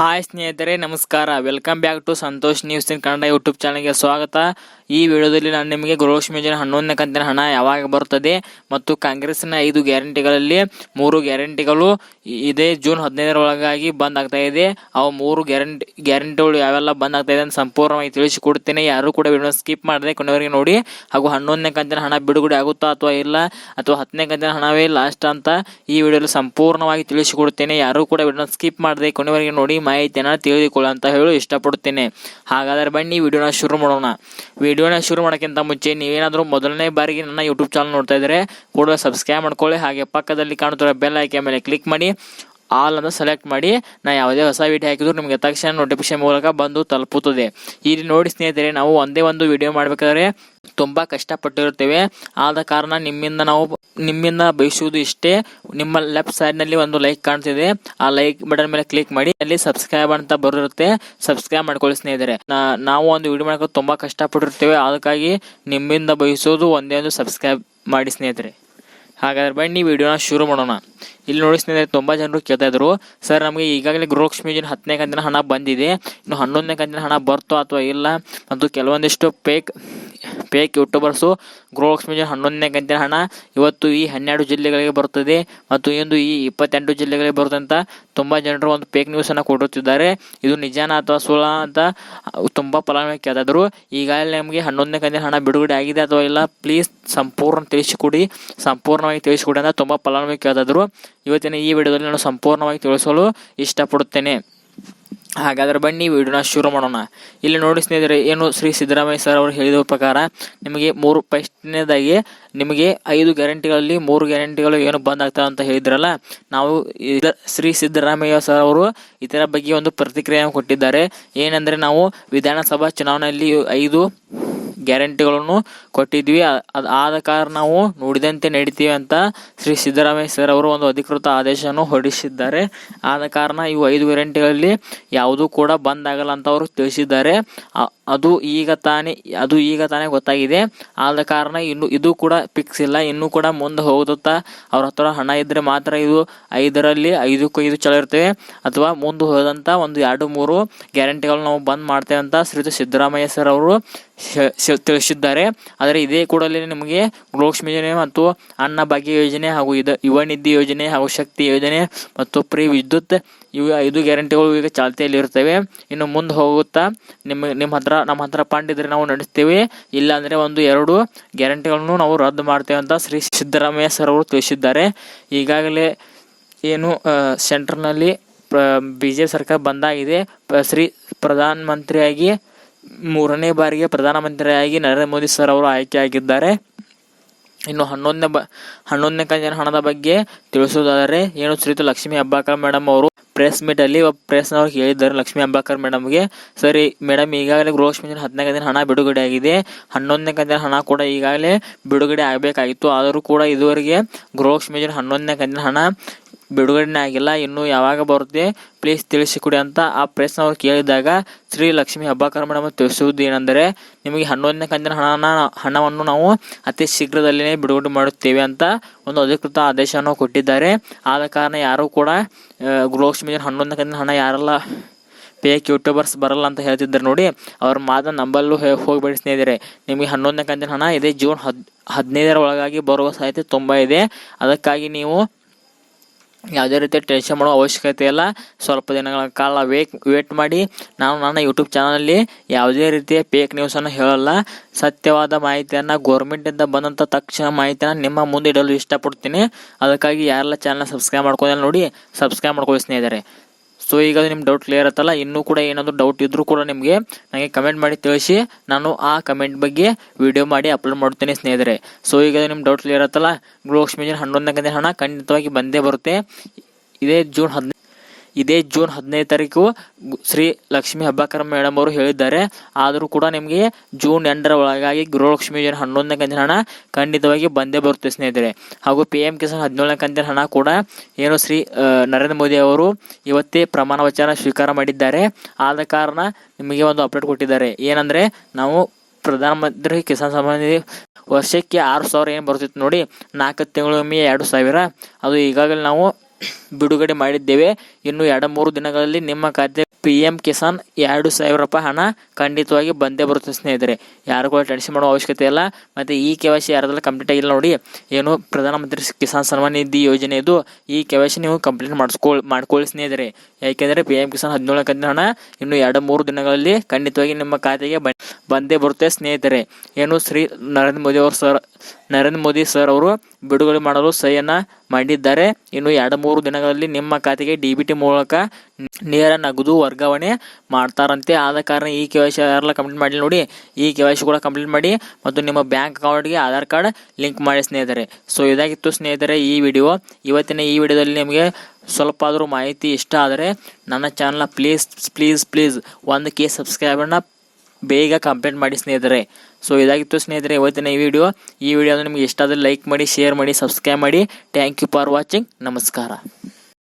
Hi ಸ್ನೇಹಿತರೆ, ನಮಸ್ಕಾರ. Welcome back to Santosh news in Kannada YouTube ಚಾನಲ್ಗೆ ಸ್ವಾಗತ. ಈ ವಿಡಿಯೋದಲ್ಲಿ ನಾನು ನಿಮಗೆ ಗೃಹಲಕ್ಷ್ಮಿ ಯೋಜನೆ ಹನ್ನೊಂದನೇ ಕಂತಿನ ಹಣ ಯಾವಾಗ ಬರುತ್ತದೆ ಮತ್ತು ಕಾಂಗ್ರೆಸ್ನ ಐದು ಗ್ಯಾರಂಟಿಗಳಲ್ಲಿ ಮೂರು ಗ್ಯಾರಂಟಿಗಳು ಇದೇ. ಜೂನ್ ಹದಿನೈದರ ಒಳಗಾಗಿ ಬಂದ್ ಆಗ್ತಾ ಇದೆ. ಅವು ಮೂರು ಗ್ಯಾರಂಟಿ, ಗ್ಯಾರಂಟಿಗಳು ಯಾವೆಲ್ಲ ಬಂದ್ ಆಗ್ತಾ ಇದೆ ಅಂತ ಸಂಪೂರ್ಣವಾಗಿ ತಿಳಿಸಿಕೊಡ್ತೇನೆ. ಯಾರು ಕೂಡ ವಿಡಿಯೋ ಸ್ಕಿಪ್ ಮಾಡದೆ ಕೊನೆವರೆಗೆ ನೋಡಿ. ಹಾಗೂ ಹನ್ನೊಂದನೇ ಕಂತಿನ ಹಣ ಬಿಡುಗಡೆ ಆಗುತ್ತಾ ಅಥವಾ ಇಲ್ಲ ಅಥವಾ ಹತ್ತನೇ ಕಂತಿನ ಹಣವೇ ಲಾಸ್ಟ್ ಅಂತ ಈ ವಿಡಿಯೋದಲ್ಲಿ ಸಂಪೂರ್ಣವಾಗಿ ತಿಳಿಸಿಕೊಡ್ತೇನೆ. ಯಾರು ಕೂಡ ವಿಡಿಯೋ ಸ್ಕಿಪ್ ಮಾಡದೆ ಕೊನೆವರೆಗೆ ನೋಡಿ. ಮಾಹಿತಿಯನ್ನು ತಿಳಿದುಕೊಳ್ಳ ಅಂತ ಹೇಳಿ ಇಷ್ಟಪಡುತ್ತೇನೆ. ಹಾಗಾದರೆ ಬನ್ನಿ ವಿಡಿಯೋನ ಶುರು ಮಾಡೋಣ. ವಿಡಿಯೋನ ಶುರು ಮಾಡೋಕ್ಕಿಂತ ಮುಂಚೆ ನೀವೇನಾದರೂ ಮೊದಲನೇ ಬಾರಿಗೆ ನನ್ನ ಯೂಟ್ಯೂಬ್ ಚಾನಲ್ ನೋಡ್ತಾ ಇದ್ದರೆ, ಕೂಡಲೇ ಸಬ್ಸ್ಕ್ರೈಬ್ ಮಾಡ್ಕೊಳ್ಳಿ. ಹಾಗೆ ಪಕ್ಕದಲ್ಲಿ ಕಾಣುತ್ತಿರೋ ಬೆಲ್ ಆಯ್ಕೆ ಮೇಲೆ ಕ್ಲಿಕ್ ಮಾಡಿ. ಆಲ್ ಅಂತ ಸೆಲೆಕ್ಟ್ ಮಾಡಿ ನಾ ಯಾವುದೇ ಹೊಸ ವಿಡಿಯೋ ಹಾಕಿದ್ರು ನಿಮಗೆ ತಕ್ಷಣ ನೋಟಿಫಿಕೇಶನ್ ಮೂಲಕ ಬಂದು ತಲುಪುತ್ತದೆ. ಇಲ್ಲಿ ನೋಡಿ ಸ್ನೇಹಿತರೆ, ನಾವು ಒಂದೇ ಒಂದು ವಿಡಿಯೋ ಮಾಡಬೇಕಾದ್ರೆ ತುಂಬ ಕಷ್ಟಪಟ್ಟಿರುತ್ತೇವೆ. ಆದ ಕಾರಣ ನಿಮ್ಮಿಂದ ನಾವು ನಿಮ್ಮಿಂದ ಬಯಸುವುದು ಇಷ್ಟೇ. ನಿಮ್ಮ ಲೆಫ್ಟ್ ಸೈಡ್ನಲ್ಲಿ ಒಂದು ಲೈಕ್ ಕಾಣ್ತಿದೆ. ಆ ಲೈಕ್ ಬಟನ್ ಮೇಲೆ ಕ್ಲಿಕ್ ಮಾಡಿ, ಅಲ್ಲಿ ಸಬ್ಸ್ಕ್ರೈಬ್ ಅಂತ ಬರುತ್ತೆ ಸಬ್ಸ್ಕ್ರೈಬ್ ಮಾಡ್ಕೊಳ್ಳಿ ಸ್ನೇಹಿತರೆ. ನಾವು ಒಂದು ವಿಡಿಯೋ ಮಾಡೋಕೆ ತುಂಬ ಕಷ್ಟಪಟ್ಟಿರ್ತೇವೆ ಅದಕ್ಕಾಗಿ ನಿಮ್ಮಿಂದ ಬಯಸೋದು ಒಂದೇ ಒಂದು ಸಬ್ಸ್ಕ್ರೈಬ್ ಮಾಡಿ ಸ್ನೇಹಿತರೆ. ಹಾಗಾದ್ರೆ ಬನ್ನಿ ವಿಡಿಯೋನ ಶುರು ಮಾಡೋಣ. ಇಲ್ಲಿ ನೋಡಿ ಸ್ನೇಹಿತರೆ, ತುಂಬ ಜನರು ಕೇಳ್ತಾ ಇದ್ರು, ಸರ್, ನಮಗೆ ಈಗಾಗಲೇ ಗೃಹಲಕ್ಷ್ಮಿ ಯೋಜನೆ ಹತ್ತನೇ ಕಂತಿನ ಹಣ ಬಂದಿದೆ. ಇನ್ನು ಹನ್ನೊಂದನೇ ಕಂತಿನ ಹಣ ಬರ್ತೋ ಅಥವಾ ಇಲ್ಲ? ಮತ್ತು ಕೆಲವೊಂದಿಷ್ಟು ಪೇಕ್ ಪೇಕ್ ಯೂಟ್ಯೂಬರ್ಸು ಗೃಹಲಕ್ಷ್ಮಿ ಹನ್ನೊಂದನೇ ಕಂತಿನ ಹಣ. ಇವತ್ತು ಈ ಹನ್ನೆರಡು ಜಿಲ್ಲೆಗಳಿಗೆ ಬರುತ್ತದೆ. ಮತ್ತು ಇಂದು ಈ ಇಪ್ಪತ್ತೆಂಟು ಜಿಲ್ಲೆಗಳಿಗೆ ಬರುತ್ತೆ ಅಂತ ತುಂಬ ಜನರು ಒಂದು ಫೇಕ್ ನ್ಯೂಸನ್ನು ಕೊಡುತ್ತಿದ್ದಾರೆ. ಇದು ನಿಜಾನ ಅಥವಾ ಸುಳ್ಳ ಅಂತ ತುಂಬ ಫಲಾನುಭವಿ ಕೇಳಿದ್ರು ಈಗಾಗಲೇ ನಮಗೆ ಹನ್ನೊಂದನೇ ಕಂತಿನ ಹಣ ಬಿಡುಗಡೆ ಆಗಿದೆ ಅಥವಾ ಇಲ್ಲ ಪ್ಲೀಸ್ ಸಂಪೂರ್ಣ ತಿಳಿಸಿಕೊಡಿ. ಸಂಪೂರ್ಣವಾಗಿ ತಿಳಿಸಿಕೊಡಿ ಅಂತ ತುಂಬ ಫಲಾನುಭವಿ ಕೇಳಿದ್ರು ಇವತ್ತಿನ ಈ ವಿಡಿಯೋದಲ್ಲಿ ನಾನು ಸಂಪೂರ್ಣವಾಗಿ ತಿಳಿಸಲು ಇಷ್ಟಪಡುತ್ತೇನೆ. ಹಾಗಾದ್ರೆ ಬನ್ನಿ ವಿಡಿಯೋನ ಶುರು ಮಾಡೋಣ. ಇಲ್ಲಿ ನೋಡಿ ಸ್ನೇಹಿತರೆ, ಏನು ಶ್ರೀ ಸಿದ್ದರಾಮಯ್ಯ ಸರ್ ಅವರು ಹೇಳಿದ ಪ್ರಕಾರ, ನಿಮಗೆ ಮೂರು ಫಸ್ಟ್ನೇದಾಗಿ ನಿಮಗೆ ಐದು ಗ್ಯಾರಂಟಿಗಳಲ್ಲಿ ಮೂರು ಗ್ಯಾರಂಟಿಗಳು ಏನು ಬಂದ್ ಅಂತ ಹೇಳಿದ್ರಲ್ಲ, ನಾವು ಶ್ರೀ ಸಿದ್ದರಾಮಯ್ಯ ಸರ್ ಅವರು ಇದರ ಬಗ್ಗೆ ಒಂದು ಪ್ರತಿಕ್ರಿಯೆಯನ್ನು ಕೊಟ್ಟಿದ್ದಾರೆ. ಏನಂದ್ರೆ ನಾವು ವಿಧಾನಸಭಾ ಚುನಾವಣೆಯಲ್ಲಿ ಐದು ಗ್ಯಾರಂಟಿಗಳನ್ನು ಕೊಟ್ಟಿದ್ವಿ. ಆದ ಕಾರಣ ನಾವು ನುಡಿದಂತೆ ನಡೀತೀವಿ ಅಂತ ಶ್ರೀ ಸಿದ್ದರಾಮಯ್ಯ ಸರ್ ಅವರು ಒಂದು ಅಧಿಕೃತ ಆದೇಶವನ್ನು ಹೊರಡಿಸಿದ್ದಾರೆ. ಆದ ಕಾರಣ ಇವು ಐದು ಗ್ಯಾರಂಟಿಗಳಲ್ಲಿ ಯಾವುದೂ ಕೂಡ ಬಂದ್ ಆಗಲ್ಲ ಅಂತ ಅವರು ತಿಳಿಸಿದ್ದಾರೆ. ಅದು ಈಗ ತಾನೇ, ಅದು ಈಗ ತಾನೇ ಗೊತ್ತಾಗಿದೆ. ಆದ ಕಾರಣ ಇನ್ನು ಇದು ಕೂಡ ಫಿಕ್ಸ್ ಇಲ್ಲ. ಇನ್ನೂ ಕೂಡ ಮುಂದೆ ಹೋಗುತ್ತಾ ಅವ್ರ ಹತ್ರ ಹಣ ಇದ್ದರೆ ಮಾತ್ರ ಇದು ಐದರಲ್ಲಿ ಐದಕ್ಕೂ ಐದು ಚಲೋ ಇರ್ತೇವೆ ಅಥವಾ ಮುಂದೆ ಹೋದಂಥ ಒಂದು ಎರಡು ಮೂರು ಗ್ಯಾರಂಟಿಗಳು ನಾವು ಬಂದ್ ಮಾಡ್ತೇವೆ ಅಂತ ಶ್ರೀಯುತ ಸಿದ್ದರಾಮಯ್ಯ ಸರ್ ಅವರು ತಿಳಿಸಿದ್ದಾರೆ. ಆದರೆ ಇದೇ ಕೂಡಲೇ ನಿಮಗೆ ಗೃಹಲಕ್ಷ್ಮಿ ಯೋಜನೆ ಮತ್ತು ಅನ್ನ ಭಾಗ್ಯ ಯೋಜನೆ ಹಾಗೂ ಇದು ಯುವ ನಿಧಿ ಯೋಜನೆ ಹಾಗೂ ಶಕ್ತಿ ಯೋಜನೆ ಮತ್ತು ಫ್ರೀ ವಿದ್ಯುತ್ ಇವು ಐದು ಗ್ಯಾರಂಟಿಗಳು ಈಗ ಚಾಲ್ತಿಯಲ್ಲಿರುತ್ತವೆ. ಇನ್ನು ಮುಂದೆ ಹೋಗುತ್ತಾ ನಿಮ್ಮ ನಿಮ್ಮ ಹತ್ರ ನಮ್ಮ ಹತ್ರ ಫಂಡ್ ಇದ್ರೆ ನಾವು ನಡೆಸ್ತೇವೆ. ಇಲ್ಲ ಅಂದ್ರೆ ಒಂದು ಎರಡು ಗ್ಯಾರಂಟಿಗಳನ್ನು ನಾವು ರದ್ದು ಮಾಡ್ತೇವೆ ಅಂತ ಶ್ರೀ ಸಿದ್ದರಾಮಯ್ಯ ಸರ್ ಅವರು ತಿಳಿಸಿದ್ದಾರೆ. ಈಗಾಗಲೇ ಏನು ಸೆಂಟ್ರಲ್ನಲ್ಲಿ ಬಿ ಜೆ ಪಿ ಸರ್ಕಾರ ಬಂದಾಗಿದೆ ಶ್ರೀ ಪ್ರಧಾನ ಮಂತ್ರಿಯಾಗಿ ಮೂರನೇ ಬಾರಿಗೆ ಪ್ರಧಾನಮಂತ್ರಿಯಾಗಿ ನರೇಂದ್ರ ಮೋದಿ ಸರ್ ಅವರು ಆಯ್ಕೆಯಾಗಿದ್ದಾರೆ. ಇನ್ನು ಹನ್ನೊಂದನೇ ಬ, ಹನ್ನೊಂದನೇ ಕಂಜಿನ ಹಣದ ಬಗ್ಗೆ ತಿಳಿಸುವುದಾದರೆ, ಏನು ಶ್ರೀತು ಲಕ್ಷ್ಮೀ ಹಬ್ಬಾಕರ್ ಮೇಡಮ್ ಅವರು ಪ್ರೆಸ್ ಮೀಟ್ ಅಲ್ಲಿ ಪ್ರೆಸ್ನವ್ರಿಗೆ ಹೇಳಿದ್ದಾರೆ. ಲಕ್ಷ್ಮೀ ಹಬ್ಬಾಕರ್ ಮೇಡಮ್ಗೆ, ಸರಿ, ಮೇಡಮ್, ಈಗಾಗಲೇ ಗೃಹಲಕ್ಷ್ಮಿ ಲಕ್ಷ್ಮಿ ಹತ್ತನೇ ಕಂತಿನ ಹಣ ಬಿಡುಗಡೆ ಆಗಿದೆ ಹನ್ನೊಂದನೇ ಕಂತಿನ ಹಣ ಕೂಡ ಈಗಾಗಲೇ ಬಿಡುಗಡೆ ಆಗಬೇಕಾಗಿತ್ತು. ಆದರೂ ಕೂಡ ಇದುವರೆಗೆ ಗೃಹಲಕ್ಷ್ಮಿ ಹನ್ನೊಂದನೇ ಕಂತಿನ ಹಣ ಬಿಡುಗಡೆನೇ ಆಗಿಲ್ಲ ಇನ್ನು ಯಾವಾಗ ಬರುತ್ತೆ ಪ್ಲೀಸ್ ತಿಳಿಸಿಕೊಡಿ ಅಂತ ಆ ಪ್ರೆಸ್ನವ್ರು ಕೇಳಿದಾಗ ಶ್ರೀ ಲಕ್ಷ್ಮಿ ಹಬ್ಬಾಕರ್ ಮೇಡಮ್ ತಿಳಿಸುವುದು ಏನೆಂದರೆ, ನಿಮಗೆ ಹನ್ನೊಂದನೇ ಕಂತಿನ ಹಣನ, ಹಣವನ್ನು ನಾವು ಅತಿ ಶೀಘ್ರದಲ್ಲಿನೇ ಬಿಡುಗಡೆ ಮಾಡುತ್ತೇವೆ ಅಂತ ಒಂದು ಅಧಿಕೃತ ಆದೇಶವನ್ನು ಕೊಟ್ಟಿದ್ದಾರೆ. ಆದ ಕಾರಣ ಯಾರೂ ಕೂಡ ಗೃಹಲಕ್ಷ್ಮಿ ಹನ್ನೊಂದನೇ ಕಂತಿನ ಹಣ ಯಾರೆಲ್ಲ ಫೇಕ್ ಯೂಟ್ಯೂಬರ್ಸ್ ಬರಲ್ಲ ಅಂತ ಹೇಳ್ತಿದ್ದಾರೆ ನೋಡಿ, ಅವ್ರ ಮಾತನ್ನು ನಂಬಲ್ಲೂ ಹೋಗ್ಬೇಡಿ ಸ್ನೇಹಿತರೆ. ನಿಮಗೆ ಹನ್ನೊಂದನೇ ಕಂತಿನ ಹಣ ಇದೇ. ಜೂನ್ ಹದ್, ಹದಿನೈದರ ಒಳಗಾಗಿ ಬರುವ ಸಾಧ್ಯತೆ ತುಂಬ ಇದೆ. ಅದಕ್ಕಾಗಿ ನೀವು ಯಾವುದೇ ರೀತಿಯ ಟೆನ್ಷನ್ ಮಾಡೋ ಅವಶ್ಯಕತೆ ಇಲ್ಲ. ಸ್ವಲ್ಪ ದಿನಗಳ ಕಾಲ ವೇಟ್ ವೇಟ್ ಮಾಡಿ. ನಾನು ನನ್ನ ಯೂಟ್ಯೂಬ್ ಚಾನಲಲ್ಲಿ ಯಾವುದೇ ರೀತಿಯ ಫೇಕ್ ನ್ಯೂಸನ್ನು ಹೇಳಲ್ಲ. ಸತ್ಯವಾದ ಮಾಹಿತಿಯನ್ನು ಗೌರ್ಮೆಂಟಿಂದ ಬಂದಂಥ ತಕ್ಷಣ ಮಾಹಿತಿಯನ್ನು ನಿಮ್ಮ ಮುಂದೆ ಇಡಲು ಇಷ್ಟಪಡ್ತೀನಿ. ಅದಕ್ಕಾಗಿ ಯಾರೆಲ್ಲ ಚಾನಲ್ ಸಬ್ಸ್ಕ್ರೈಬ್ ಮಾಡ್ಕೊಂಡಿಲ್ಲ ನೋಡಿ ಸಬ್ಸ್ಕ್ರೈಬ್ ಮಾಡ್ಕೊಳ್ಳಿ ಸ್ನೇಹಿತರೆ. ಸೊ ಈಗ ನಿಮ್ಮ ಡೌಟ್ ಕ್ಲಿಯರ್ ಆಯ್ತಲ್ಲ ಇನ್ನೂ ಕೂಡ ಏನಾದರೂ ಡೌಟ್ ಇದ್ರೂ ಕೂಡ ನಿಮಗೆ ನನಗೆ ಕಮೆಂಟ್ ಮಾಡಿ ತಿಳಿಸಿ. ನಾನು ಆ ಕಮೆಂಟ್ ಬಗ್ಗೆ ವಿಡಿಯೋ ಮಾಡಿ ಅಪ್ಲೋಡ್ ಮಾಡ್ತೀನಿ ಸ್ನೇಹಿತರೆ. ಸೊ ಈಗ ನಿಮ್ಮ ಡೌಟ್ ಕ್ಲಿಯರ್ ಆಯ್ತಲ್ಲ ಗೃಹಲಕ್ಷ್ಮಿ ಯೋಜನೆ ಹನ್ನೊಂದನೇ ಹಣ ಖಂಡಿತವಾಗಿ ಬಂದೇ ಬರುತ್ತೆ. ಇದೇ ಜೂನ್ ಹದಿನೈದು ಇದೇ ಜೂನ್ ಹದಿನೈದು ತಾರೀಕು ಶ್ರೀ ಲಕ್ಷ್ಮೀ ಹಬ್ಬಾಕರ್ ಮೇಡಮ್ ಅವರು ಹೇಳಿದ್ದಾರೆ. ಆದರೂ ಕೂಡ ನಿಮಗೆ ಜೂನ್ ಎಂಟರ ಒಳಗಾಗಿ ಗೃಹಲಕ್ಷ್ಮಿ ಯೋಜನೆ ಹನ್ನೊಂದನೇ ಕಂತಿನ ಹಣ ಖಂಡಿತವಾಗಿ ಬಂದೇ ಬರುತ್ತೆ ಸ್ನೇಹಿತರೆ. ಹಾಗೂ ಪಿ ಎಂ ಕಿಸಾನ್ ಹದಿನೇಳನೇ ಕಂತಿನ ಹಣ ಕೂಡ ಏನು ಶ್ರೀ ನರೇಂದ್ರ ಮೋದಿ ಅವರು ಇವತ್ತೇ ಪ್ರಮಾಣ ವಚನ ಸ್ವೀಕಾರ ಮಾಡಿದ್ದಾರೆ. ಆದ ಕಾರಣ ನಿಮಗೆ ಒಂದು ಅಪ್ಡೇಟ್ ಕೊಟ್ಟಿದ್ದಾರೆ. ಏನಂದರೆ ನಾವು ಪ್ರಧಾನಮಂತ್ರಿ ಕಿಸಾನ್ ಸಮ್ಮಾನ್ ನಿಧಿ ವರ್ಷಕ್ಕೆ ಆರು ಸಾವಿರ ಏನು ಬರ್ತಿತ್ತು ನೋಡಿ, ನಾಲ್ಕು ತಿಂಗಳೊಮ್ಮೆ ಎರಡು ಸಾವಿರ. ಅದು ಈಗಾಗಲೇ ನಾವು ಬಿಡುಗಡೆ ಮಾಡಿದ್ದೇವೆ. ಇನ್ನು ಎರಡು ಮೂರು ದಿನಗಳಲ್ಲಿ ನಿಮ್ಮ ಖಾತೆ ಪಿ ಎಂ ಕಿಸಾನ್ ಎರಡು ಸಾವಿರ ರೂಪಾಯಿ ಹಣ ಖಂಡಿತವಾಗಿ ಬಂದೇ ಬರುತ್ತೆ ಸ್ನೇಹಿತರೆ. ಯಾರು ಕೂಡ ಟೆನ್ಷನ್ ಮಾಡೋ ಅವಶ್ಯಕತೆ ಇಲ್ಲ. ಮತ್ತು ಈ ಕೆ ವೈ ಸಿ ಕಂಪ್ಲೀಟ್ ಆಗಿಲ್ಲ ನೋಡಿ. ಏನು ಪ್ರಧಾನಮಂತ್ರಿ ಕಿಸಾನ್ ಸನ್ಮಾನ್ ನಿಧಿ ಯೋಜನೆ ಇದು. ಈ ಕೆ ವೈ ನೀವು ಕಂಪ್ಲೀಟ್ ಮಾಡಿಸ್ಕೊಳ್, ಮಾಡ್ಕೊಳ್ಳಿ ಸ್ನೇಹಿತರೆ. ಯಾಕೆಂದರೆ ಪಿ ಎಂ ಕಿಸಾನ್ ಹದಿನೇಳು ಕಂತಿನ ಹಣ ಇನ್ನು ಎರಡು ಮೂರು ದಿನಗಳಲ್ಲಿ ಖಂಡಿತವಾಗಿ ನಿಮ್ಮ ಖಾತೆಗೆ ಬಂದೇ ಬರುತ್ತೆ ಸ್ನೇಹಿತರೆ. ಏನು ಶ್ರೀ ನರೇಂದ್ರ ಮೋದಿ ಅವರು ಸರ್, ನರೇಂದ್ರ ಮೋದಿ ಸರ್ ಅವರು ಬಿಡುಗಡೆ ಮಾಡಲು ಸಹಿಯನ್ನು ಮಾಡಿದ್ದಾರೆ. ಇನ್ನು ಎರಡು ಮೂರು ದಿನಗಳಲ್ಲಿ ನಿಮ್ಮ ಖಾತೆಗೆ ಡಿ ಬಿ ಟಿ ಮೂಲಕ ನೇರ ನಗದು ವರ್ಗಾವಣೆ ಮಾಡ್ತಾರಂತೆ. ಆದ ಕಾರಣ ಈ ಕೆ ವೈ ಸಿ ಯಾರೆಲ್ಲ ಕಂಪ್ಲೀಟ್ ಮಾಡಲಿ ನೋಡಿ, ಈ ಕೆ ವೈ ಸಿ ಕೂಡ ಕಂಪ್ಲೀಟ್ ಮಾಡಿ ಮತ್ತು ನಿಮ್ಮ ಬ್ಯಾಂಕ್ ಅಕೌಂಟ್ಗೆ ಆಧಾರ್ ಕಾರ್ಡ್ ಲಿಂಕ್ ಮಾಡಿ ಸ್ನೇಹಿತರೆ. ಸೊ ಇದಾಗಿತ್ತು ಸ್ನೇಹಿತರೆ ಈ ವಿಡಿಯೋ. ಇವತ್ತಿನ ಈ ವಿಡಿಯೋದಲ್ಲಿ ನಿಮಗೆ ಸ್ವಲ್ಪ ಆದರೂ ಮಾಹಿತಿ ಇಷ್ಟ ಆದರೆ ನನ್ನ ಚಾನಲ್ನ ಪ್ಲೀಸ್ ಪ್ಲೀಸ್ ಪ್ಲೀಸ್ ಒಂದು ಕೆ ಸಬ್ಸ್ಕ್ರೈಬರ್ನ ಬೇಗ ಕಂಪ್ಲೇಂಟ್ ಮಾಡಿ ಸ್ನೇಹಿತರೆ. ಸೊ ಇದಾಗಿತ್ತು ಸ್ನೇಹಿತರೆ, ಇವತ್ತಿನ ಈ ವಿಡಿಯೋ ಈ ವಿಡಿಯೋ ನಿಮಗೆ ಇಷ್ಟ ಆದರೆ ಲೈಕ್ ಮಾಡಿ ಶೇರ್ ಮಾಡಿ ಸಬ್ಸ್ಕ್ರೈಬ್ ಮಾಡಿ. ಥ್ಯಾಂಕ್ ಯು ಫಾರ್ ವಾಚಿಂಗ್ ನಮಸ್ಕಾರ.